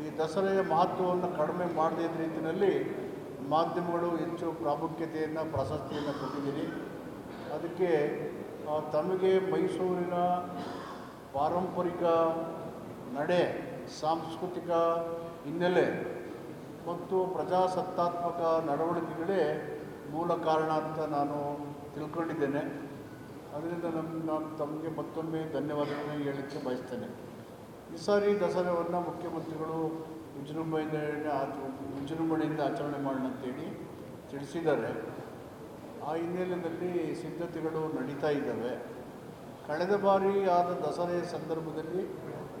ಈ ದಸರೆಯ ಮಹತ್ವವನ್ನು ಕಡಿಮೆ ಮಾಡದೇ ಇದ್ದ ರೀತಿಯಲ್ಲಿ ಮಾಧ್ಯಮಗಳು ಹೆಚ್ಚು ಪ್ರಾಮುಖ್ಯತೆಯನ್ನು, ಪ್ರಶಸ್ತಿಯನ್ನು ಕೊಟ್ಟಿದ್ದೀರಿ. ಅದಕ್ಕೆ ತಮಗೆ ಮೈಸೂರಿನ ಪಾರಂಪರಿಕ ನಡೆ, ಸಾಂಸ್ಕೃತಿಕ ಹಿನ್ನೆಲೆ ಮತ್ತು ಪ್ರಜಾಸತ್ತಾತ್ಮಕ ನಡವಳಿಕೆಗಳೇ ಮೂಲ ಕಾರಣ ಅಂತ ನಾನು ತಿಳ್ಕೊಂಡಿದ್ದೇನೆ. ಅದರಿಂದ ನಮ್ಮ ನಾನು ತಮಗೆ ಮತ್ತೊಮ್ಮೆ ಧನ್ಯವಾದಗಳನ್ನು ಹೇಳಲಿಕ್ಕೆ ಬಯಸ್ತೇನೆ. ಈ ಸಾರಿ, ದಸರಾವನ್ನು ಮುಖ್ಯಮಂತ್ರಿಗಳು ವಿಜೃಂಭಣೆಯಿಂದ ಆಚ, ವಿಜೃಂಭಣೆಯಿಂದ ಆಚರಣೆ ಮಾಡೋಣ ಅಂತೇಳಿ ತಿಳಿಸಿದ್ದಾರೆ. ಆ ಹಿನ್ನೆಲೆಯಲ್ಲಿ ಸಿದ್ಧತೆಗಳು ನಡೀತಾ ಇದ್ದಾವೆ. ಕಳೆದ ಬಾರಿ ಆದ ದಸರೆಯ ಸಂದರ್ಭದಲ್ಲಿ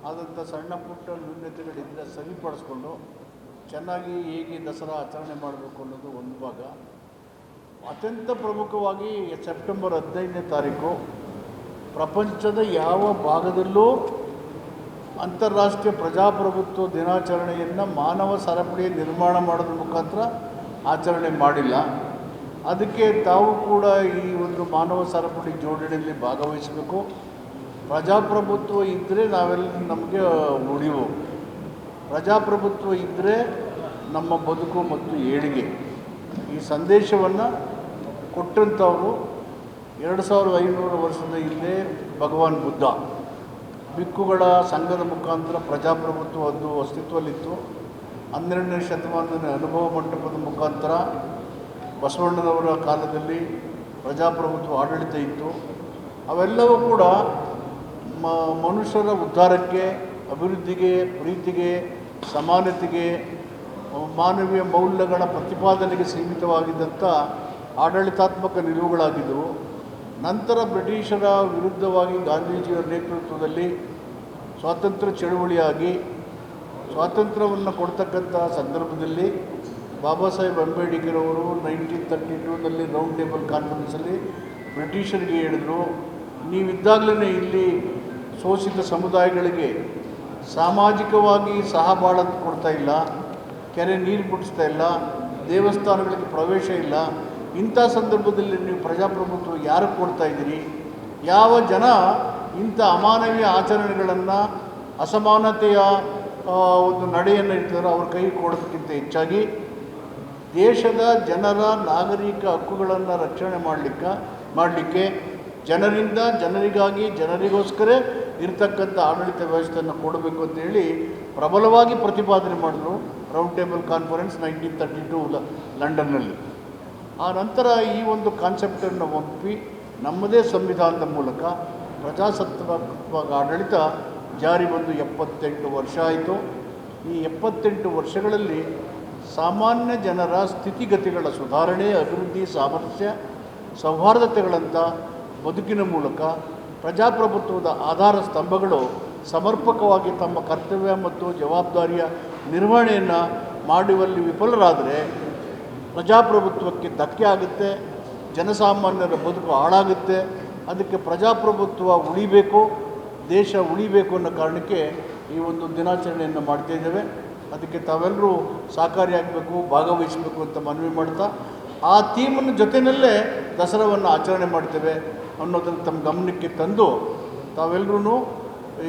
ಆದಂಥ ಸಣ್ಣ ಪುಟ್ಟ ನ್ಯೂನ್ಯತೆಗಳಿದ್ದರೆ ಸರಿಪಡಿಸ್ಕೊಂಡು ಚೆನ್ನಾಗಿ ಹೇಗೆ ದಸರಾ ಆಚರಣೆ ಮಾಡಬೇಕು ಅನ್ನೋದು ಒಂದು ಭಾಗ. ಅತ್ಯಂತ ಪ್ರಮುಖವಾಗಿ ಸೆಪ್ಟೆಂಬರ್ ಹದಿನೈದನೇ ತಾರೀಕು ಪ್ರಪಂಚದ ಯಾವ ಭಾಗದಲ್ಲೂ ಅಂತಾರಾಷ್ಟ್ರೀಯ ಪ್ರಜಾಪ್ರಭುತ್ವ ದಿನಾಚರಣೆಯನ್ನು ಮಾನವ ಸರಪಳಿ ನಿರ್ಮಾಣ ಮಾಡೋದ್ರ ಮುಖಾಂತರ ಆಚರಣೆ ಮಾಡಿಲ್ಲ. ಅದಕ್ಕೆ ತಾವು ಕೂಡ ಈ ಒಂದು ಮಾನವ ಸರಪಳಿ ಜೋಡಣೆಯಲ್ಲಿ ಭಾಗವಹಿಸಬೇಕು. ಪ್ರಜಾಪ್ರಭುತ್ವ ಇದ್ದರೆ ನಾವೆಲ್ಲ ನಮಗೆ ಉಳಿವು. ಪ್ರಜಾಪ್ರಭುತ್ವ ಇದ್ದರೆ ನಮ್ಮ ಬದುಕು ಮತ್ತು ಏಳಿಗೆ. ಈ ಸಂದೇಶವನ್ನು ಕೊಟ್ಟಂಥವರು ಎರಡು ಸಾವಿರದ ಐನೂರು ವರ್ಷದ ಹಿಂದೆ ಭಗವಾನ್ ಬುದ್ಧ. ಬಿಕ್ಕುಗಳ ಸಂಘದ ಮುಖಾಂತರ ಪ್ರಜಾಪ್ರಭುತ್ವ ಅದು ಅಸ್ತಿತ್ವದಲ್ಲಿತ್ತು ಹನ್ನೆರಡನೇ ಶತಮಾನದ ಅನುಭವ ಮಂಟಪದ ಮುಖಾಂತರ ಬಸವಣ್ಣನವರ ಕಾಲದಲ್ಲಿ ಪ್ರಜಾಪ್ರಭುತ್ವ ಆಡಳಿತ ಇತ್ತು. ಅವೆಲ್ಲವೂ ಕೂಡ ಮ, ಮನುಷ್ಯರ ಉದ್ಧಾರಕ್ಕೆ, ಅಭಿವೃದ್ಧಿಗೆ, ಪ್ರೀತಿಗೆ, ಸಮಾನತೆಗೆ, ಮಾನವೀಯ ಮೌಲ್ಯಗಳ ಪ್ರತಿಪಾದನೆಗೆ ಸೀಮಿತವಾಗಿದ್ದಂಥ ಆಡಳಿತಾತ್ಮಕ ನಿಲುವುಗಳಾಗಿದ್ದವು. ನಂತರ ಬ್ರಿಟಿಷರ ವಿರುದ್ಧವಾಗಿ ಗಾಂಧೀಜಿಯವರ ನೇತೃತ್ವದಲ್ಲಿ ಸ್ವಾತಂತ್ರ್ಯ ಚಳುವಳಿಯಾಗಿ ಸ್ವಾತಂತ್ರ್ಯವನ್ನು ಕೊಡ್ತಕ್ಕಂಥ ಸಂದರ್ಭದಲ್ಲಿ ಬಾಬಾ ಸಾಹೇಬ್ ಅಂಬೇಡ್ಕರ್ ಅವರು ನೈನ್ಟೀನ್ ತರ್ಟಿ ಟೂನಲ್ಲಿ ರೌಂಡ್ ಟೇಬಲ್ ಕಾನ್ಫರೆನ್ಸಲ್ಲಿ ಬ್ರಿಟಿಷರಿಗೆ ಹೇಳಿದರು ನೀವಿದ್ದಾಗಲೇ ಇಲ್ಲಿ ಶೋಷಿತ ಸಮುದಾಯಗಳಿಗೆ ಸಾಮಾಜಿಕವಾಗಿ ಸಹಬಾಳ ಕೊಡ್ತಾ ಇಲ್ಲ, ಕೆರೆ ನೀರು ಬಿಡಿಸ್ತಾ ಇಲ್ಲ, ದೇವಸ್ಥಾನಗಳಿಗೆ ಪ್ರವೇಶ ಇಲ್ಲ ಇಂಥ ಸಂದರ್ಭದಲ್ಲಿ ನೀವು ಪ್ರಜಾಪ್ರಭುತ್ವ ಯಾರು ಕೊಡ್ತಾ ಇದ್ದೀರಿ? ಯಾವ ಜನ ಇಂಥ ಅಮಾನವೀಯ ಆಚರಣೆಗಳನ್ನು, ಅಸಮಾನತೆಯ ಒಂದು ನಡೆಯನ್ನು ಇರ್ತಾರೋ ಅವ್ರ ಕೈ ಕೊಡೋದಕ್ಕಿಂತ ಹೆಚ್ಚಾಗಿ ದೇಶದ ಜನರ ನಾಗರಿಕ ಹಕ್ಕುಗಳನ್ನು ರಕ್ಷಣೆ ಮಾಡಲಿಕ್ಕೆ ಮಾಡಲಿಕ್ಕೆ ಜನರಿಂದ ಜನರಿಗಾಗಿ ಜನರಿಗೋಸ್ಕರ ಇರತಕ್ಕಂಥ ಆಡಳಿತ ವ್ಯವಸ್ಥೆಯನ್ನು ಕೊಡಬೇಕು ಅಂತೇಳಿ ಪ್ರಬಲವಾಗಿ ಪ್ರತಿಪಾದನೆ ಮಾಡಿದ್ರು round table conference nineteen thirty two ಲಂಡನ್ನಲ್ಲಿ. ಆ ನಂತರ ಈ ಒಂದು ಕಾನ್ಸೆಪ್ಟನ್ನು ಒಪ್ಪಿ ನಮ್ಮದೇ ಸಂವಿಧಾನದ ಮೂಲಕ ಪ್ರಜಾಸತ್ತಾತ್ಮಕ ಆಡಳಿತ ಜಾರಿ ಬಂದು ಎಪ್ಪತ್ತೆಂಟು ವರ್ಷ ಆಯಿತು. ಈ ಎಪ್ಪತ್ತೆಂಟು ವರ್ಷಗಳಲ್ಲಿ ಸಾಮಾನ್ಯ ಜನರ ಸ್ಥಿತಿಗತಿಗಳ ಸುಧಾರಣೆ, ಅಭಿವೃದ್ಧಿ, ಸಾಮರಸ್ಯ ಸೌಹಾರ್ದತೆಗಳಂಥ ಬದುಕಿನ ಮೂಲಕ ಪ್ರಜಾಪ್ರಭುತ್ವದ ಆಧಾರ ಸ್ತಂಭಗಳು ಸಮರ್ಪಕವಾಗಿ ತಮ್ಮ ಕರ್ತವ್ಯ ಮತ್ತು ಜವಾಬ್ದಾರಿಯ ನಿರ್ವಹಣೆಯನ್ನು ಮಾಡುವಲ್ಲಿ ವಿಫಲರಾದರೆ ಪ್ರಜಾಪ್ರಭುತ್ವಕ್ಕೆ ಧಕ್ಕೆ ಆಗುತ್ತೆ, ಜನಸಾಮಾನ್ಯರ ಬದುಕು ಹಾಳಾಗುತ್ತೆ, ಅದಕ್ಕೆ ಪ್ರಜಾಪ್ರಭುತ್ವ ಉಳಿಬೇಕು, ದೇಶ ಉಳಿಬೇಕು ಅನ್ನೋ ಕಾರಣಕ್ಕೆ ಈ ಒಂದು ದಿನಾಚರಣೆಯನ್ನು ಮಾಡ್ತಾ ಇದ್ದೇವೆ. ಅದಕ್ಕೆ ತಾವೆಲ್ಲರೂ ಸಹಕಾರಿಯಾಗಬೇಕು, ಭಾಗವಹಿಸಬೇಕು ಅಂತ ಮನವಿ ಮಾಡ್ತಾ, ಆ ಥೀಮನ್ನು ಜೊತೆಯಲ್ಲೇ ದಸರಾವನ್ನು ಆಚರಣೆ ಮಾಡ್ತೇವೆ ಅನ್ನೋದನ್ನು ತಮ್ಮ ಗಮನಕ್ಕೆ ತಂದು ತಾವೆಲ್ಲರೂ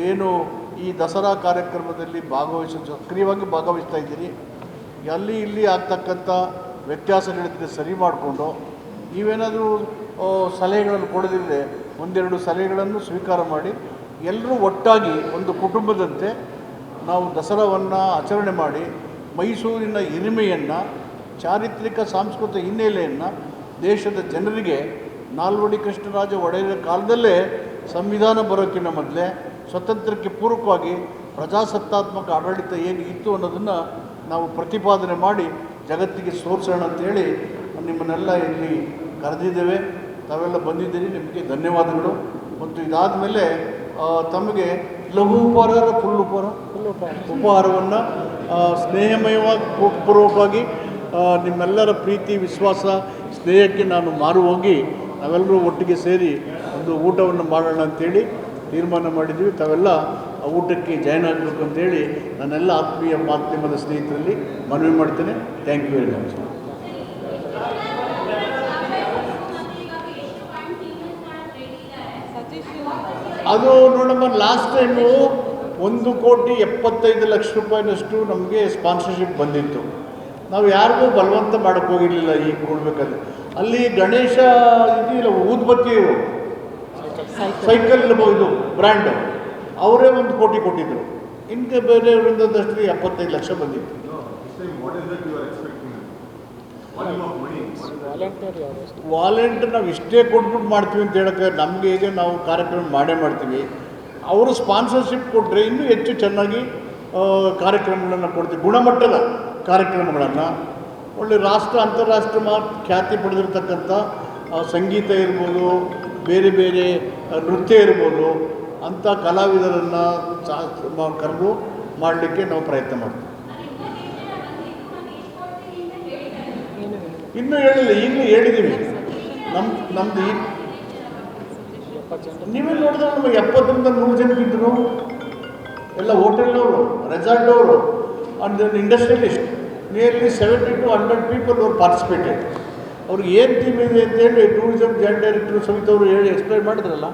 ಏನು ಈ ದಸರಾ ಕಾರ್ಯಕ್ರಮದಲ್ಲಿ ಭಾಗವಹಿಸ, ಸಕ್ರಿಯವಾಗಿ ಭಾಗವಹಿಸ್ತಾ ಇದ್ದೀರಿ. ಅಲ್ಲಿ ಇಲ್ಲಿ ಆಗ್ತಕ್ಕಂಥ ವ್ಯತ್ಯಾಸಗಳಿದ್ರೆ ಸರಿ ಮಾಡಿಕೊಂಡು, ನೀವೇನಾದರೂ ಸಲಹೆಗಳನ್ನು ಕೊಡದಿದ್ದರೆ ಒಂದೆರಡು ಸಲಹೆಗಳನ್ನು ಸ್ವೀಕಾರ ಮಾಡಿ, ಎಲ್ಲರೂ ಒಟ್ಟಾಗಿ ಒಂದು ಕುಟುಂಬದಂತೆ ನಾವು ದಸರಾವನ್ನು ಆಚರಣೆ ಮಾಡಿ, ಮೈಸೂರಿನ ಹಿರಿಮೆಯನ್ನು, ಚಾರಿತ್ರಿಕ ಸಾಂಸ್ಕೃತಿಕ ಹಿನ್ನೆಲೆಯನ್ನು ದೇಶದ ಜನರಿಗೆ, ನಾಲ್ವಡಿ ಕೃಷ್ಣರಾಜ ಒಡೆಯರ ಕಾಲದಲ್ಲೇ ಸಂವಿಧಾನ ಬರೋಕ್ಕಿಂತ ಮೊದಲೇ ಸ್ವತಂತ್ರಕ್ಕೆ ಪೂರಕವಾಗಿ ಪ್ರಜಾಸತ್ತಾತ್ಮಕ ಆಡಳಿತ ಏನು ಇತ್ತು ಅನ್ನೋದನ್ನು ನಾವು ಪ್ರತಿಪಾದನೆ ಮಾಡಿ ಜಗತ್ತಿಗೆ ಸೋರಿಸೋಣ ಅಂತೇಳಿ ನಿಮ್ಮನ್ನೆಲ್ಲ ಇಲ್ಲಿ ಕರೆದಿದ್ದೇವೆ. ತಾವೆಲ್ಲ ಬಂದಿದ್ದೀರಿ. ನಿಮಗೆ ಧನ್ಯವಾದಗಳು. ಮತ್ತು ಇದಾದ ಮೇಲೆ ತಮಗೆ ಲಘು ಉಪಹಾರ ಫುಲ್ ಉಪಹಾರ? ಉಪಹಾರವನ್ನು ಸ್ನೇಹಮಯವಾಗಿ ಪೂರ್ವಕವಾಗಿ ನಿಮ್ಮೆಲ್ಲರ ಪ್ರೀತಿ ವಿಶ್ವಾಸ ಸ್ನೇಹಕ್ಕೆ ನಾನು ಮಾರು ಹೋಗಿ ನಾವೆಲ್ಲರೂ ಒಟ್ಟಿಗೆ ಸೇರಿ ಒಂದು ಊಟವನ್ನು ಮಾಡೋಣ ಅಂತೇಳಿ ತೀರ್ಮಾನ ಮಾಡಿದ್ದೀವಿ. ತಾವೆಲ್ಲ ಊಟಕ್ಕೆ ಜಾಯ್ನ್ ಆಗಬೇಕು ಅಂತೇಳಿ ನನ್ನೆಲ್ಲ ಆತ್ಮೀಯ ಮಾಧ್ಯಮದ ಸ್ನೇಹಿತರಲ್ಲಿ ಮನವಿ ಮಾಡ್ತೇನೆ. ಥ್ಯಾಂಕ್ ಯು ವೆರಿ ಮಚ್ ಅದು ನೋಡಮ್ಮ ಲಾಸ್ಟ್ ಟೈಮು ಒಂದು ಕೋಟಿ ಎಪ್ಪತ್ತೈದು ಲಕ್ಷ ರೂಪಾಯಿನಷ್ಟು ನಮಗೆ ಸ್ಪಾನ್ಸರ್ಶಿಪ್ ಬಂದಿತ್ತು. ನಾವು ಯಾರಿಗೂ ಬಲವಂತ ಮಾಡಕ್ಕೆ ಹೋಗಿರಲಿಲ್ಲ ಈಗ ಕೊಡಬೇಕಾದ್ರೆ. ಅಲ್ಲಿ ಗಣೇಶ ಇದೆಯಲ್ಲ ಊದ್ಬತ್ತಿ ಸೈಕಲ್ ಇದು ಬ್ರ್ಯಾಂಡ್ ಅವರೇ ಒಂದು ಕೋಟಿ ಕೊಟ್ಟಿದ್ದರು ಇನ್ಕೆ ಬೇರೆಯವರಿಂದ ಒಂದಷ್ಟು ಎಪ್ಪತ್ತೈದು ಲಕ್ಷ ಬಂದಿತ್ತು. ವಾಲೆಂಟ್ ನಾವು ಇಷ್ಟೇ ಕೊಟ್ಬಿಟ್ಟು ಮಾಡ್ತೀವಿ ಅಂತ ಹೇಳೋಕ್ಕೆ ನಮಗೆ ಹೇಗೆ ನಾವು ಕಾರ್ಯಕ್ರಮ ಮಾಡೇ ಮಾಡ್ತೀವಿ. ಅವರು ಸ್ಪಾನ್ಸರ್ಶಿಪ್ ಕೊಟ್ಟರೆ ಇನ್ನೂ ಹೆಚ್ಚು ಚೆನ್ನಾಗಿ ಕಾರ್ಯಕ್ರಮಗಳನ್ನು ಕೊಡ್ತೀವಿ. ಗುಣಮಟ್ಟದ ಕಾರ್ಯಕ್ರಮಗಳನ್ನು. ಒಳ್ಳೆ ರಾಷ್ಟ್ರ ಅಂತಾರಾಷ್ಟ್ರ ಮಾ ಖ್ಯಾತಿ ಪಡೆದಿರ್ತಕ್ಕಂಥ ಆ, ಸಂಗೀತ ಇರ್ಬೋದು ಬೇರೆ ಬೇರೆ ನೃತ್ಯ ಇರ್ಬೋದು ಅಂಥ ಕಲಾವಿದರನ್ನು ಕರೆದು ಮಾಡಲಿಕ್ಕೆ ನಾವು ಪ್ರಯತ್ನ ಮಾಡ್ತೀವಿ. ಇನ್ನೂ ಹೇಳಿಲ್ಲ ಇನ್ನೂ ಹೇಳಿದ್ದೀವಿ ನಮ್ಮ ನಮ್ಮದು ಈ ನೀವೇ ನೋಡಿದ್ರೆ ನಮಗೆ ಎಪ್ಪತ್ತರಿಂದ ನೂರು ಜನಕ್ಕಿದ್ರು ಎಲ್ಲ ಹೋಟೆಲ್ನವರು, ರೆಸಾರ್ಟ್ನವರು and then industrialist nearly seventy to hundred people ಅವರು ಪಾರ್ಟಿಸಿಪೇಟೆಡ್ ಅವ್ರಿಗೆ ಏನು ಟೀಮ್ ಇದೆ ಅಂತೇಳಿ ಟೂರಿಸಮ್ ಜಾಯಿಂಟ್ ಡೈರೆಕ್ಟರ್ ಸಮಿತಿ ಅವರು ಹೇಳಿ ಎಕ್ಸ್ಪ್ಲೈನ್ ಮಾಡಿದ್ರಲ್ಲ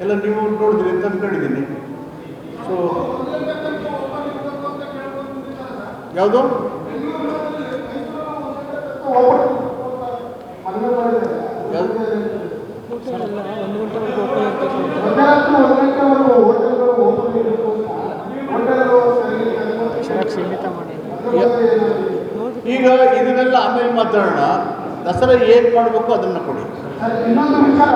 ಎಲ್ಲ ನೀವು ನೋಡಿದ್ರಿ ಅಂತ ಅಂದ್ಕೊಂಡಿದ್ದೀನಿ ಸೊ ಯಾವುದು? ಈಗ ಇದನ್ನೆಲ್ಲ ಆಮೇಲೆ ಮಾತಾಡೋಣ. ದಸರಾ ಏನು ಮಾಡಬೇಕು ಅದನ್ನು ಕೊಡಿ. ಇನ್ನೊಂದು ವಿಚಾರ.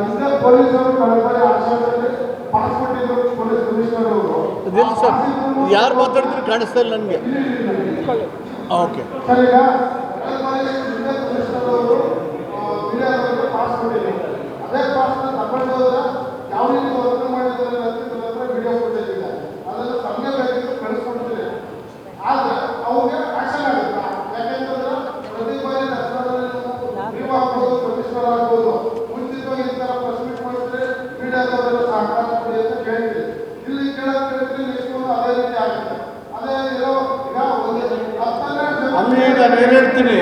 ಹಿಂದೆ ಪೊಲೀಸರು ಕಳೆದ ಆಶ್ರಮದಲ್ಲಿ ಪಾಸ್ ಕೊಟ್ಟಿದ್ರು ಪೊಲೀಸ್ ಕಮಿಷನರ್ ಅವರು. ಸರ್ ಯಾರು ಮಾತಾಡ್ತೀರಿ ಕಾಣಿಸ್ತಾ ಇಲ್ಲ ನನಗೆ. ಓಕೆ. ಸರ್ ಈಗ ಕಳೆದ ಬಾರಿ ಹಿಂದೆ ಕಮಿಷನರ್ ಅವರು ಮೀಡಿಯಾದವರಿಗೆ ಪಾಸ್ ಕೊಟ್ಟಿದ್ರು ಅದೇ ಪಾಸ್ನ ತಗೊಂಡು ಹೋದ್ರೆ ಯಾವ ರೀತಿ ವರ್ತನೆ ಮಾಡಿದ್ದಾರೆ ಅಂತ ನನ್ನ ಹತ್ರ ವಿಡಿಯೋ ಫುಟೇಜ್ ಇದೆ ಅದನ್ನು ತಮಗೆ ಬೇಕಿದ್ದು ಕಳಿಸ್ಕೊಡ್ತೀನಿ ಆದ್ರೆ ಅವ್ರಿಗೆ ಆಕ್ಷನ್ ಆಗುತ್ತೆ ಯಾಕೆಂತಂದ್ರೆ ಪ್ರತಿ ಬಾರಿ ದಸರಾದಲ್ಲಿ ನೀವು ಆಗ್ಬೋದು ಕಮಿಷನರ್ ಆಗ್ಬೋದು ಮುಂಚಿತವಾಗಿ ಈ ಥರ ಪ್ರೆಸ್ ಮೀಟ್ ಮಾಡಿದ್ರೆ ಮೀಡಿಯಾದವರೆಲ್ಲ ಸಹಕಾರ ಕೊಡಿ ಅಂತ ಕೇಳಿದ್ರಿ ಇಲ್ಲಿ ಕೇಳೋದು ಕೇಳಿದ್ರೆ ಎಷ್ಟು ಅದೇ ರೀತಿ ಆಗುತ್ತೆ ಅದೇ ಇರೋ ಈಗ ಒಂದು ಹತ್ತನ್ನೆರಡು ಜನ- ಅಲ್ಲಿ ನಾನು ಏನು ಹೇಳ್ತೀನಿ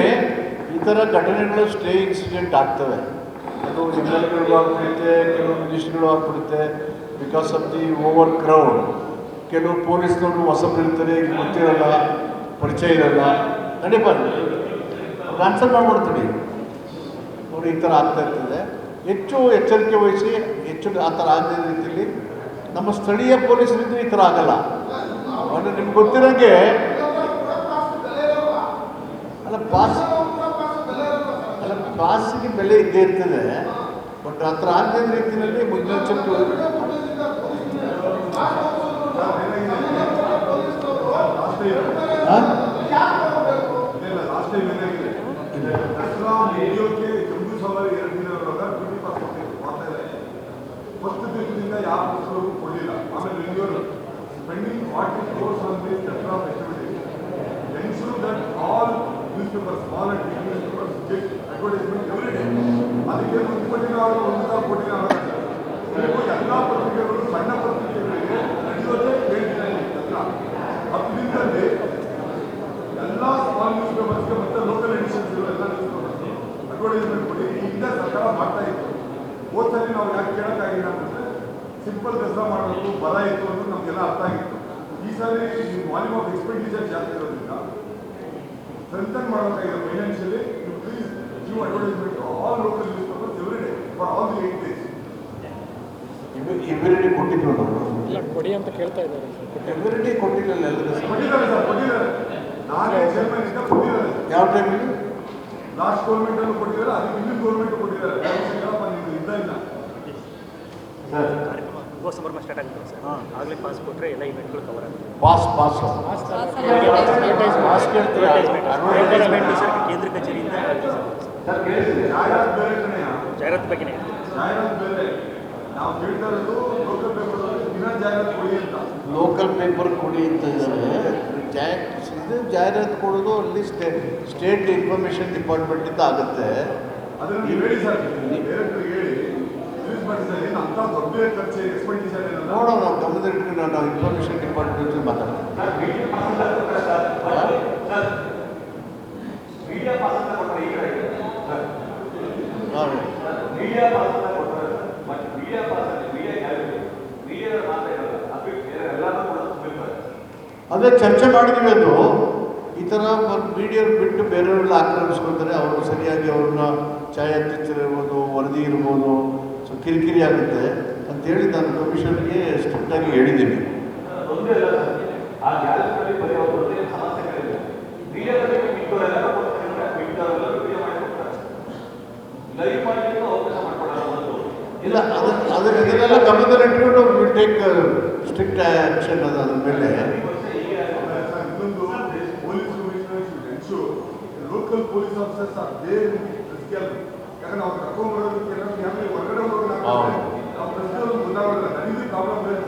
ಈ ಥರ ಘಟನೆಗಳು ಸ್ಟೇ ಇನ್ಸಿಡೆಂಟ್ ಆಗ್ತವೆ. ಅದು ಎಗಳಿಗೂ ಆಗ್ಬಿಡುತ್ತೆ, ಕೆಲವು ಮಿನಿಸ್ಟ್ರಿಗಳು ಆಗ್ಬಿಡುತ್ತೆ because of the over crowd ಕೆಲವು ಪೊಲೀಸ್ನವರು ಹೊಸಬ್ರಿರ್ತಾರೆ ಈಗ ಗೊತ್ತಿರಲ್ಲ ಪರಿಚಯ ಇರಲ್ಲ. ನಡೀಬಾರ್ದು ಟ್ರಾನ್ಸ್ಫರ್ ಮಾಡ್ಬಿಡ್ತೀನಿ. ನೋಡಿ, ಈ ಥರ ಆಗ್ತಾ ಇರ್ತದೆ. ಹೆಚ್ಚು ಎಚ್ಚರಿಕೆ ವಹಿಸಿ, ಹೆಚ್ಚು ಆ ಥರ ಆಗದ ರೀತಿಯಲ್ಲಿ ನಮ್ಮ ಸ್ಥಳೀಯ ಪೊಲೀಸರಿಂದ ಈ ಥರ ಆಗಲ್ಲ. ಅಂದರೆ ನಿಮ್ಗೆ ಗೊತ್ತಿರೋಂಗೆ, ಅಲ್ಲ ಪಾಸ್ ಪಾಸಿಗೆ ಬೆಲೆ ಇದ್ದೇ ಇರ್ತದೆ. ಬಟ್ ಆ ಥರ ಆಗದ ರೀತಿಯಲ್ಲಿ ಮುನ್ನೆಚ್ಚರಿಕೆ ಯಾವ ಪುಸ್ತಕವೂ ಕೊಡಲಿಲ್ಲ ಆಮೇಲೆ renewal spending forty crores on the Dasara festivity ensure that all newspaper small and advertisement ಅದಕ್ಕೆ ಒಂದು ಒಂದು ಎಲ್ಲ ಪತ್ರಿಕೆಗಳು ಸಣ್ಣ ದಿನದಲ್ಲಿ ಎಲ್ಲ ಮತ್ತೆ ಲೋಕಲ್ ಅಡ್ವರ್ಟೈಸ್ಮೆಂಟ್ ಸರ್ಕಾರ ನಾವು ಯಾಕೆ ಕೇಳೋಕ್ಕಾಗಿಲ್ಲ ಅಂತಂದ್ರೆ ಸಿಂಪಲ್ ಕೆಲಸ ಇತ್ತು ನಮಗೆಲ್ಲ ಅರ್ಥ ಆಗಿತ್ತು. ಈ ಸಾರಿ ವಾಲ್ಯೂಮ್ ಆಫ್ ಎಕ್ಸ್ಪೆಂಡಿಚರ್ ಜಾಸ್ತಿ ಇರೋದ್ರಿಂದ ಸ್ಟ್ರೆಂಥನ್ ಮಾಡಬೇಕಾಗಿದೆ financially you please give advertisement all local newspapers every day for all the eight days ಇವಿರಿಟಿ ಕೊಟ್ಟಿದ್ರು ನಾವು. ಇಲ್ಲ ಕೊಡಿ ಅಂತ ಕೇಳ್ತಾ ಇದ್ದಾರೆ. ಇವಿರಿಟಿ ಕೊಟ್ಟಿರಲಿಲ್ಲ ಎಲ್ಲರೂ. ಯಾವ ಟೈಮಲ್ಲಿ? ಲಾಸ್ಟ್ ಗೌರ್ಮೆಂಟ್ ಅಲ್ಲೂ ಕೊಟ್ಟಿದ್ದಾರೆ ಅದಕ್ಕೆ ಇನ್ನೊಂದು ಗೌರ್ಮೆಂಟ್ ಕೊಟ್ಟಿದ್ದಾರೆ. ಇದ್ದ ಇಲ್ಲ. ಸ್ಟಾರ್ಟ್ ಆಗುತ್ತೆ ಸರ್. ಆಗಲೇ ಪಾಸ್ ಕೊಟ್ಟರೆ ಎಲ್ಲ ಇವೆಂಟ್ಗಳು ಕವರ್ ಆಗುತ್ತೆ. ಪಾಸ್ ಪಾಸ್ ಪಾಸ್ ಕೇಂದ್ರ ಕಚೇರಿಯಿಂದ ಜಾಹೀರಾತು ಬೇರೆ. ನಾವು ಕೇಳ್ತಾ ಇರೋದು ಲೋಕಲ್ ಪೇಪರ್ ದಿನ ಜಾಹೀರಾತು ಕೊಡಿ ಅಂತ. ಲೋಕಲ್ ಪೇಪರ್ ಕೊಡಿ ಅಂತ ಇದ್ದಾರೆ. ಜಾಹ್ ಇದು ಜಾಹೀರಾತು ಕೊಡೋದು ಅಲ್ಲಿ ಸ್ಟೇ ಸ್ಟೇಟ್ ಇನ್ಫಾರ್ಮೇಷನ್ ಡಿಪಾರ್ಟ್ಮೆಂಟಿಂದ ಆಗುತ್ತೆ. ಅದನ್ನು ನೀವು ಹೇಳಿ ಸರ್ ಡೈರೆಕ್ಟರ್ಗೆ ಹೇಳಿ. ರಿಲೀಸ್ ಮಾಡಿ ಸರ್ ಏನು ಅಂತ ದೊಡ್ಡ ಖರ್ಚು ಎಕ್ಸ್ಪೆಂಡಿಚರ್ ಏನಲ್ಲ ನೋಡೋಣ ನಾವು ಗಮನದಲ್ಲಿಟ್ಟು ನಾವು ಇನ್ಫಾರ್ಮೇಷನ್ ಡಿಪಾರ್ಟ್ಮೆಂಟ್ ಜೊತೆ ಮಾತಾಡ್ತೀವಿ ಹಾಂ? ಅದೇ ಚರ್ಚೆ ಮಾಡಿದ್ವಿ ಅದು. ಈ ಥರ ಮೀಡಿಯಾ ಬಿಟ್ಟು ಬೇರೆಯವರೆಲ್ಲ ಆಕ್ರಮಿಸ್ಕೊತಾರೆ ಅವರು ಸರಿಯಾಗಿ ಅವ್ರನ್ನ ಛಾಯಾಚಿತ್ರ ಇರ್ಬೋದು ವರದಿ ಇರ್ಬೋದು ಸೊ ಕಿರಿಕಿರಿ ಆಗುತ್ತೆ ಅಂತೇಳಿ ನಾನು ಕಮಿಷನ್ಗೆ ಸ್ಟ್ರಿಕ್ಟಾಗಿ ಹೇಳಿದ್ದೀನಿ. ಇಲ್ಲ ಅದಕ್ಕೆ ಆ ಗ್ಯಾಲರಿನಲ್ಲಿ ಬರೆಯೋ ಒಂದೇ ಸಮಸ್ಯೆಗಳಿಲ್ಲ. ಮೀಡಿಯಾದಲ್ಲಿ ಬಿಟ್ಟವರೆಲ್ಲ ಬಿಟ್ಟವರೆಲ್ಲ ವಿಡಿಯೋ ಮಾಡಿ ಕೊಡ್ತಾರೆ. ಲೈವ್ ಮಾಡಲಿಕ್ಕೆ ಅವಕಾಶ ಇಲ್ಲ ಅದು ಅದು ಇದನ್ನೆಲ್ಲ ಗಮನದಲ್ಲಿಟ್ಕೊಂಡು ಟೇಕ್ ಸ್ಟ್ರಿಕ್ಟ್ ಆ್ಯಕ್ಷನ್ ಅದು ಅದ್ರ ಮೇಲೆ ಇನ್ನೊಂದು police commissioner local police officers are there ಯಾಕಂದ್ರೆ ಅವ್ರು ಕರ್ಕೊಂಡು ಬರೋದಕ್ಕೆ ಫ್ಯಾಮಿಲಿ ಹೊರಗಡೆ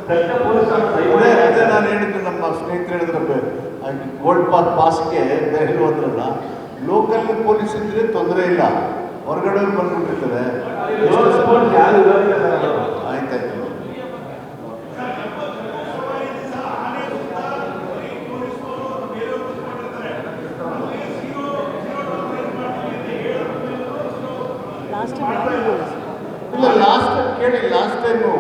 ದಕ್ಷಿಣ ಪೊಲೀಸ್ ಅದೇ ನಾನು ಹೇಳಿದ್ದು ನಮ್ಮ ಸ್ನೇಹಿತರು ಹೇಳಿದ್ರೆ ಗೋಲ್ಡ್ ಪಾತ್ ಪಾಸ್ಗೆ ಹೇಳುವುದ್ರಲ್ಲ ಹೋದ್ರಲ್ಲ ಲೋಕಲ್ ಪೊಲೀಸ್ ಇದ್ರೆ ತೊಂದರೆ ಇಲ್ಲ. ಹೊರಗಡೆ ಬಂದ್ಬಿಟ್ಟಿರ್ತಾರೆ ಯಾರು ಇರೋದಿಲ್ಲ ಸರ್ ಅದು. ಆಯ್ತಾಯ್ತು ಲಾಸ್ಟ್ ಟೈಮ್ ಇಲ್ಲ ಲಾಸ್ಟ್ ಕೇಳಿ ಲಾಸ್ಟ್ ಟೈಮು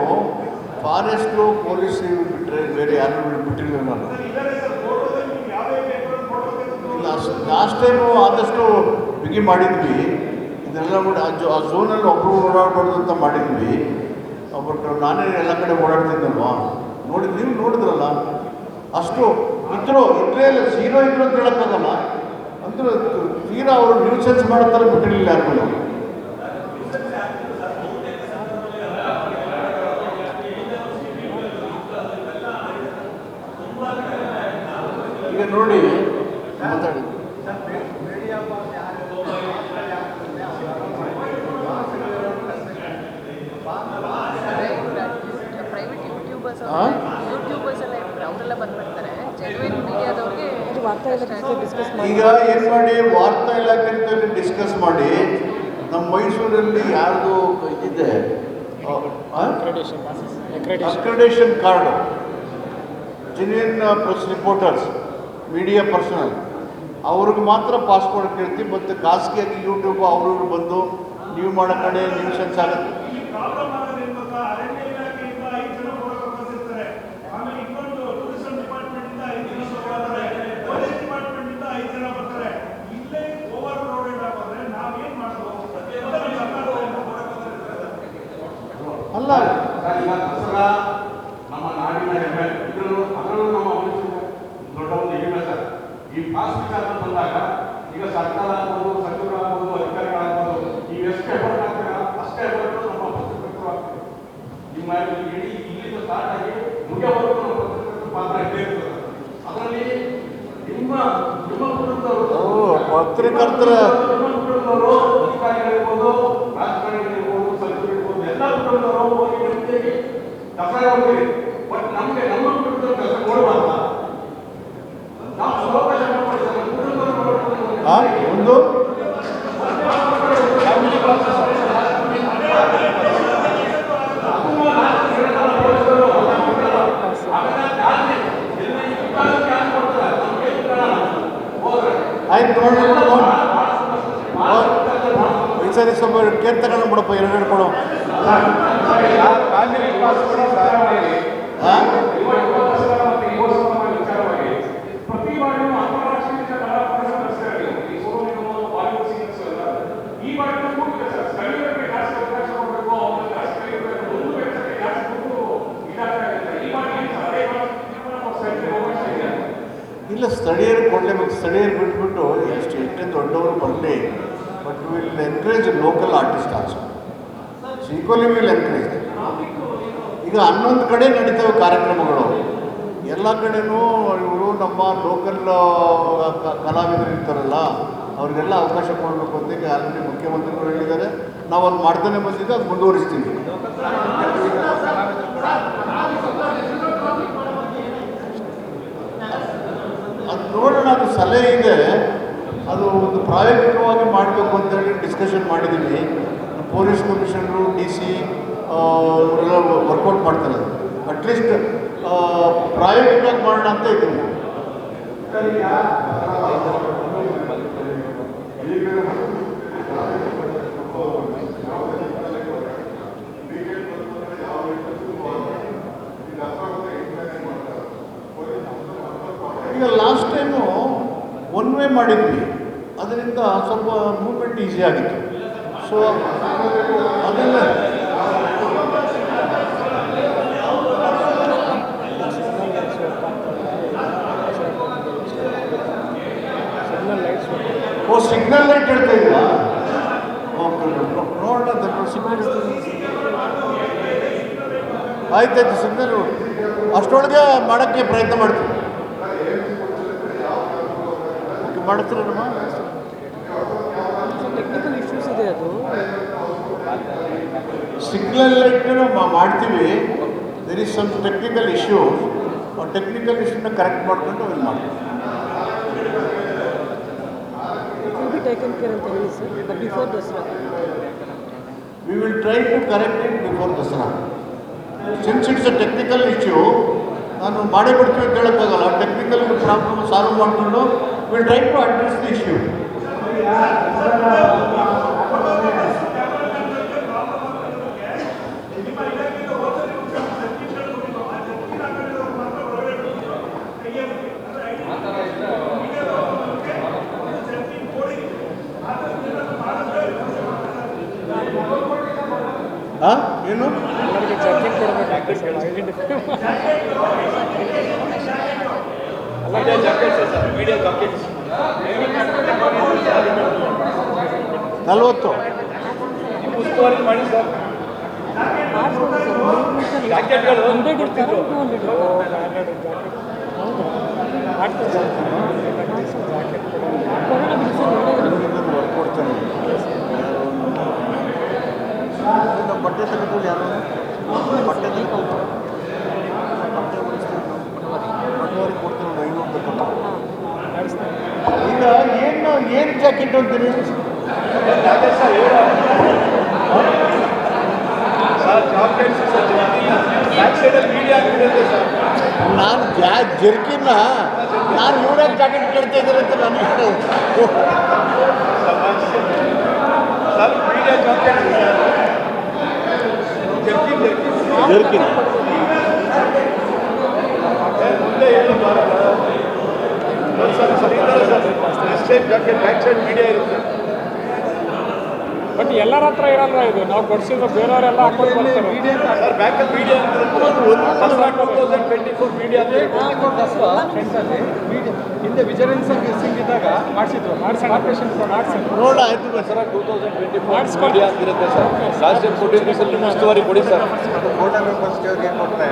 ಫಾರೆಸ್ಟು ಪೊಲೀಸ್ ಬಿಟ್ಟರೆ ಬೇರೆ ಯಾರು ಬಿಟ್ಟಿರಲಿಲ್ಲ ನಾನು. ಲಾಸ್ಟ್ ಲಾಸ್ಟ್ ಟೈಮು ಆದಷ್ಟು ಬಿಗಿ ಮಾಡಿದ್ವಿ. ಇದೆಲ್ಲ ಕೂಡ ಆ ಜೋ ಆ ಝೋನಲ್ಲಿ ಒಬ್ಬರು ಓಡಾಡಬಾರ್ದು ಅಂತ ಮಾಡಿದ್ವಿ. ಬಟ್ ನಾನೇ ಎಲ್ಲ ಕಡೆ ಓಡಾಡ್ತಿದ್ದಲ್ವಾ ನೋಡಿ ನೀವು ನೋಡಿದ್ರಲ್ಲ? ಅಷ್ಟು ಇದ್ರು ಇದ್ರೆ ಇಲ್ಲ ಸೀರೋ ಇದ್ರು ಅಂತ ಹೇಳಕ್ಕಾಗಲ್ಲ. ಅಂದ್ರೆ ತೀರಾ ಅವರು ನ್ಯೂಸೆನ್ಸ್ ಮಾಡೋ ಥರ ಬಿಟ್ಟಿರಲಿಲ್ಲ ಯಾರಿಗೂ ಈಗ ನೋಡಿ ಮಾತಾಡಿ ಪ್ರೈವೇಟ್ ಯೂಟ್ಯೂಬರ್ಸ್ ಆ? ಯೂಟ್ಯೂಬರ್ಸ್ ಎಲ್ಲ ಇರ್ತಾರೆ ಅವರೆಲ್ಲ ಬಂದ್ಬಿಡ್ತಾರೆ ಜೆನ್ಯೂನ್ ಮೀಡಿಯಾದವ್ರಿಗೆ ಅದು ವಾರ್ತಾ ಇಲಾಖೆ ಡಿಸ್ಕಸ್ ಮಾಡಿ ಈಗ ಏನು ಮಾಡಿ, ವಾರ್ತಾ ಇಲಾಖೆ ಡಿಸ್ಕಸ್ ಮಾಡಿ ನಮ್ಮ ಮೈಸೂರಲ್ಲಿ ಯಾರ್ದು ಇದೆ accreditation card genuine press reporters media personnel ಅವ್ರಿಗೆ ಮಾತ್ರ ಪಾಸ್ಪೋರ್ಟ್ ಕೇಳ್ತಿ ಮತ್ತು ಖಾಸಗಿಯಾಗಿ ಯೂಟ್ಯೂಬ್ ಅವ್ರಿಗೆ ಬಂದು, ನೀವು ಮಾಡೋ ಕಡೆ ನ್ಯೂಸೆನ್ಸ್ ಆಗುತ್ತೆ ಈ ಪ್ರಾಬ್ಲಮ್ ಆಗೋದೇನು ಗೊತ್ತಾ ಅರಣ್ಯ ಇಲಾಖೆಯಿಂದ ಐದು ಜನ ಫೋಟೋ ಕಳಿಸಿರ್ತಾರೆ ಆಮೇಲೆ ಇನ್ನೊಂದು ಟೂರಿಸಂ ಡಿಪಾರ್ಟ್ಮೆಂಟ್ ಇಂದ ಐದು ಜನ ಬರ್ತಾರೆ ಪೊಲೀಸ್ ಡಿಪಾರ್ಟ್ಮೆಂಟ್ ಇಂದ ಐದು ಜನ ಬರ್ತಾರೆ ಇಲ್ಲೇ ಓವರ್ ಕ್ರೌಡೆಡ್ ಆಗೋದ್ರೆ ನಾವೇನ್ ಮಾಡ್ಬೋದು ಮೊದಲು ಸರ್ಕಾರದಿಂದ ಅಲ್ಲ ಸರ್, ದಸರಾ ನಮ್ಮ ನಾಡಿನ ಹೆಮ್ಮೆ. ಇದನ್ನು ಅದರಲ್ಲೂ ನಮ್ಮ ಮನುಷ್ಯನ ದೊಡ್ಡ ಒಂದು ಹೆಮ್ಮೆ ಸರ್ ಈ ಪಾಸ್ ವಿಚಾರ ಬಂದಾಗ ಈಗ ಸರ್ಕಾರ ಆಗ್ಬೋದು ಸಚಿವರಾಗ್ಬೋದು ಅಧಿಕಾರಿಗಳಾಗ್ಬೋದು ಈಗ ಎಷ್ಟು ಎಫರ್ಟ್ ಆಗ್ತಾರೆ ಅಷ್ಟೇ ಎಫರ್ಟ್ ನಮ್ಮ ಪತ್ರಕರ್ತರು ಆಗ್ತದೆ ನಿಮ್ಮ ಇಡೀ ಇಲ್ಲಿಂದ ಸ್ಟಾರ್ಟ್ ಆಗಿ ಮುಗಿಯವರೆಗೂ ನಮ್ಮ ಪತ್ರಕರ್ತರ ಪಾತ್ರ ಇದ್ದೇ ಇರ್ತದೆ. ಅದರಲ್ಲಿ ನಿಮ್ಮ ನಿಮ್ಮ ಕುಟುಂಬದವರು ಪತ್ರಕರ್ತರ. ನಿಮ್ಮ ಕುಟುಂಬದವರು ಅಧಿಕಾರಿಗಳಿರ್ಬೋದು ರಾಜಕಾರಣಿಗಳಿರ್ಬೋದು ಸಚಿವರಿರ್ಬೋದು ಎಲ್ಲ ಕುಟುಂಬದವರು ಹೋಗಿ ಜೊತೆಗೆ ದಸರಾ ಹೋಗ್ತೀರಿ ಬಟ್ ನಮಗೆ ನಮ್ಮ ಕುಟುಂಬದ ಕೆಲಸ ಕೊಡಬಾರ್ದ? ನಾವು ಅವಕಾಶ ಒಂದು. ಆಯ್ತು ಸರಿ ಸ್ವಲ್ಪ ಕೇರ್ ತಗೊಂಡು ಬಿಡಪ್ಪ ಎರಡು ಕೊಡು. ಇಲ್ಲ ಸ್ಥಳೀಯರು ಕೊಡಲೇಬೇಕು ಸ್ಥಳೀಯರು ಬಿಟ್ಬಿಟ್ಟು ಎಷ್ಟು ಎಷ್ಟೇ ದೊಡ್ಡವರು ಬರಲಿ but will encourage local artist also equally will encourage ಈಗ ಹನ್ನೊಂದು ಕಡೆ ನಡೀತವೆ ಕಾರ್ಯಕ್ರಮಗಳು. ಎಲ್ಲ ಕಡೆನೂ ಇವರು ನಮ್ಮ ಲೋಕಲ್ ಕಲಾವಿದರು ಇರ್ತಾರಲ್ಲ, ಅವ್ರಿಗೆಲ್ಲ ಅವಕಾಶ ಕೊಡಬೇಕು ಅಂತ ಈಗ ಆಲ್ರೆಡಿ ಮುಖ್ಯಮಂತ್ರಿಗಳು ಹೇಳಿದ್ದಾರೆ. ನಾವು ಅದು ಮಾಡ್ತಾನೆ ಬಂದಿದ್ದು ಅದು ಮುಂದುವರಿಸ್ತೀವಿ. ಅದು ನೋಡೋಣ, ಅದು ಸಲಹೆ ಇದೆ. ಅದು ಒಂದು ಪ್ರಾಯೋಗಿಕವಾಗಿ ಮಾಡಬೇಕು ಅಂತೇಳಿ ಡಿಸ್ಕಷನ್ ಮಾಡಿದ್ದೀವಿ ಪೊಲೀಸ್ ಕಮಿಷನರು ಡಿ ಸಿ ಇವರೆಲ್ಲ ವರ್ಕೌಟ್ ಮಾಡ್ತಾರೆ. ಅಟ್ಲೀಸ್ಟ್ ಪ್ರಾಯೋಗಿಕವಾಗಿ ಮಾಡೋಣ ಅಂತ ಇದ್ದೀನಿ. ಈಗ ಲಾಸ್ಟ್ ಟೈಮು ಒನ್ ವೇ ಮಾಡಿದ್ವಿ. ಅದರಿಂದ ಸ್ವಲ್ಪ ಮೂವ್ಮೆಂಟ್ ಈಸಿ ಆಗಿತ್ತು. ಸೊ ಅದನ್ನ signal lights oh signal light ಹೇಳ್ತಾ ಇದ್ದೀರಾ ಓಕೆ ನೋಡೋಣ ಸಿಗ್ನಲ್ ಆಯ್ತಾಯ್ತು ಸಿಗ್ನಲ್ ಅಷ್ಟರೊಳಗೆ ಮಾಡೋಕ್ಕೆ ಪ್ರಯತ್ನ ಮಾಡ್ತೀವಿ ಮಾಡ್ತೀರಮ್ಮ ಟೆಕ್ನಿಕಲ್ ಇಶ್ಯೂಸ್ ಇದೆ ಅದು. ಸಿಗ್ನಲ್ ಲೈಟ್ನ ಮಾಡ್ತೀವಿ. There is some technical issue ಆ ಟೆಕ್ನಿಕಲ್ ಇಶ್ಯೂನ ಕರೆಕ್ಟ್ ಮಾಡ್ಕೊಂಡು ಅದು ಮಾಡ್ತೀವಿ. ಟೇಕನ್ ಕೇರ್ ಅಂತ ಹೇಳಿ sir before Dasara we will try to correct it before Dasara since it's a technical issue ನಾನು ಮಾಡೇ ಬಿಡ್ತೀವಿ ಅಂತ ಹೇಳೋಕ್ಕಾಗಲ್ಲ. ಟೆಕ್ನಿಕಲ್ ಪ್ರಾಬ್ಲಮ್ ಸಾಲ್ವ್ ಮಾಡಿಕೊಂಡು will try to address the issue ಹಾಂ ಏನು? ಜರ್ಕಿಂಗ್ ಕೊಡಬೇಕಾಗ್ತದೆ ಸರ್ ಐಡೆಂಟಿಫೈ ನಲ್ವತ್ತು. ಹಂಡ್ರೆಡ್ ಇರ್ತಾರೆ ಟೂ ಹಂಡ್ರೆಡ್ ಹಂಡ್ರೆಡ್ ಜಾಕೆಟ್ ಹೌದು. ಮಾಡ್ತಾರೆ ಸರ್ ಜಾಕೆಟ್ ಸರ್ ಕೊಡ್ತೇನೆ. ಬಟ್ಟೆ ತೆಗೆದು ಯಾರು? ಬಟ್ಟೆ ತೆಗೆದು ಬಟ್ಟೆ ಹೊಲಿಸ್ತೀನಿ ಬಟ್ಟೆವರಿಗೆ ಕೊಡ್ತೀನಿ ಒಂದು ಐನೂರು ತಗೊಂಡು ಮಾಡಿಸ್ತಾರೆ ಈಗ ಏನು ಏನು ಜಾಕೆಟ್ ಅಂತೀರಿ ನಾನು ಜಾ ಜರ್ಕಿನ ನಾನು ಇವರೇ ಜಾಕೆಟ್ ಕೇಳ್ತಾ ಇದ್ದಾರೆ ಅಂತ ನನಗೆ ಜರ್ಕಿನ್ ಬಟ್ ಎಲ್ಲರ ಹತ್ರ ಇರಲ್ಲ ಇದು? ನಾವು ಕೊಡಿಸಿದ್ರು ಬೇರೆಯವರೆಲ್ಲ ಹಾಕೊಂಡು ಬರ್ತಾರೆ. ಹಿಂದೆ ವಿಜಿಲೆನ್ಸ್ ಸಿಂಗ್ ಇದ್ದಾಗ ಮಾಡಿಸಿದ್ರು. ಮಾಡ್ಸೋಣ. ಆಪರೇಷನ್ ಮಾಡ್ಸೋಣ. ನೋಡ ಆಯ್ತು ಟ್ವೆಂಟಿ ಮಾಡಿಸ್ಕೊಂಡು ಇರುತ್ತೆ ಸರ್ ಲಾಸ್ಟ್ ಟೈಮ್ ಕೊಟ್ಟಿದ್ದು ಸರ್ ಉಸ್ತುವಾರಿ ಕೊಡಿ ಸರ್ ಕೋಟಾ ಮೆಂಬರ್ಸ್ಗೆ ಏನು ಕೊಡ್ತಾ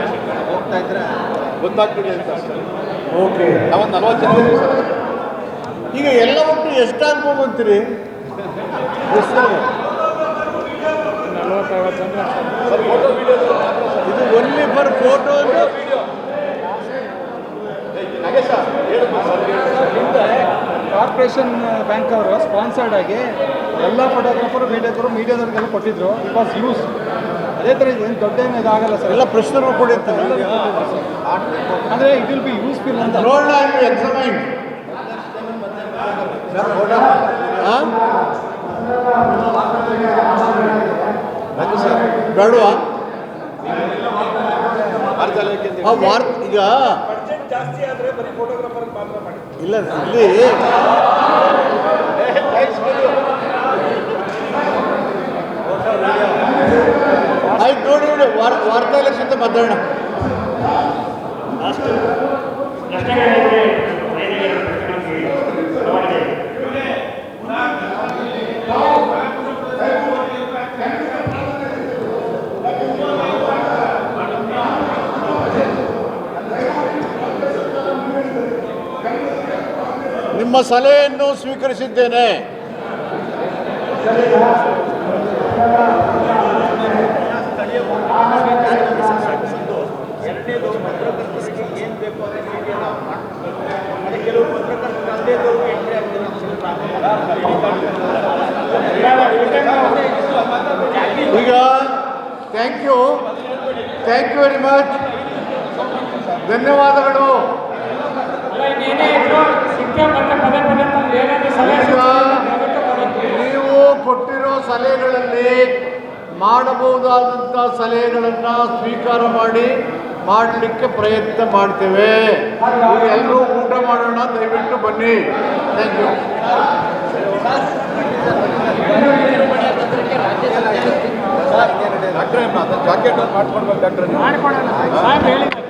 ಹೋಗ್ತಾ ಇದ್ರೆ ಗೊತ್ತಾಗ್ತಿದೆ ಅಂತ ಓಕೆ ನಾವೊಂದು ನಲ್ವತ್ತು ಜನ ಇದ್ದೀವಿ ಸರ್ ಈಗ ಎಲ್ಲ ಒಟ್ಟು ಎಷ್ಟು ಆಗ್ಬೋದು ಅಂತೀರಿ? ಸರ್ ಫೋಟೋ ಇದು only for photo corporation bank ಅವರು ಸ್ಪಾನ್ಸರ್ಡ್ ಆಗಿ ಎಲ್ಲ ಫೋಟೋಗ್ರಾಫರು ಮೀಡಿಯಾದವರು ಮೀಡಿಯಾದವ್ರಿಗೆಲ್ಲ ಕೊಟ್ಟಿದ್ರು. ಇಟ್ ವಾಸ್ ಯೂಸ್ ಅದೇ ಥರ ಏನು ದೊಡ್ಡ ಏನು ಇದಾಗಲ್ಲ ಸರ್? ಎಲ್ಲ ಪ್ರಶ್ನೆಗಳು ಕೊಡಿರ್ತಾರೆ ಅಂದರೆ ಇಟ್ ವಿಲ್ ಬಿ ಯೂಸ್ಫುಲ್ ಅಂತ. ನೋಡೋಣ ಎಕ್ಸಾಮೈನ್ ಬೇಡವಾ? ಈಗ ಇಲ್ಲ ಇಲ್ಲಿ ಆಯ್ತು ನೋಡಿ ನೋಡಿ ವಾರ್ ವಾರ್ತಾ ಎಲೆಕ್ಷನ್ ಮಾತಾಡೋಣ ನಿಮ್ಮ ಸಲಹೆಯನ್ನು ಸ್ವೀಕರಿಸಿದ್ದೇನೆ ಎರಡನೇದು ಪತ್ರಕರ್ತರಿಗೆ ಏನು ಬೇಕು ಅದನ್ನು ಮೀಡಿಯಾದ ಮಾಡ್ಬೇಕು ಅದಕ್ಕೆ ಕೆಲವು ಪತ್ರಕರ್ತರು ಅಲ್ಲದೇ ಇದ್ದವರು ಸ್ವೀಕರಿಸಿದ್ದೇನೆ. ಈಗ thank you thank you very much ಧನ್ಯವಾದಗಳು. ನೀವು ಕೊಟ್ಟಿರೋ ಸಲಹೆಗಳಲ್ಲಿ ಮಾಡಬಹುದಾದಂಥ ಸಲಹೆಗಳನ್ನು ಸ್ವೀಕಾರ ಮಾಡಿ ಮಾಡಲಿಕ್ಕೆ ಪ್ರಯತ್ನ ಮಾಡ್ತೇವೆ. ಎಲ್ಲರೂ ಊಟ ಮಾಡೋಣ ದಯವಿಟ್ಟು ಬನ್ನಿ. ಥ್ಯಾಂಕ್ ಯು ಮಾಡಿಕೊಡೋಣ. ಸಾಹೇಬ್ ಹೇಳಿದ್ದಾರೆ.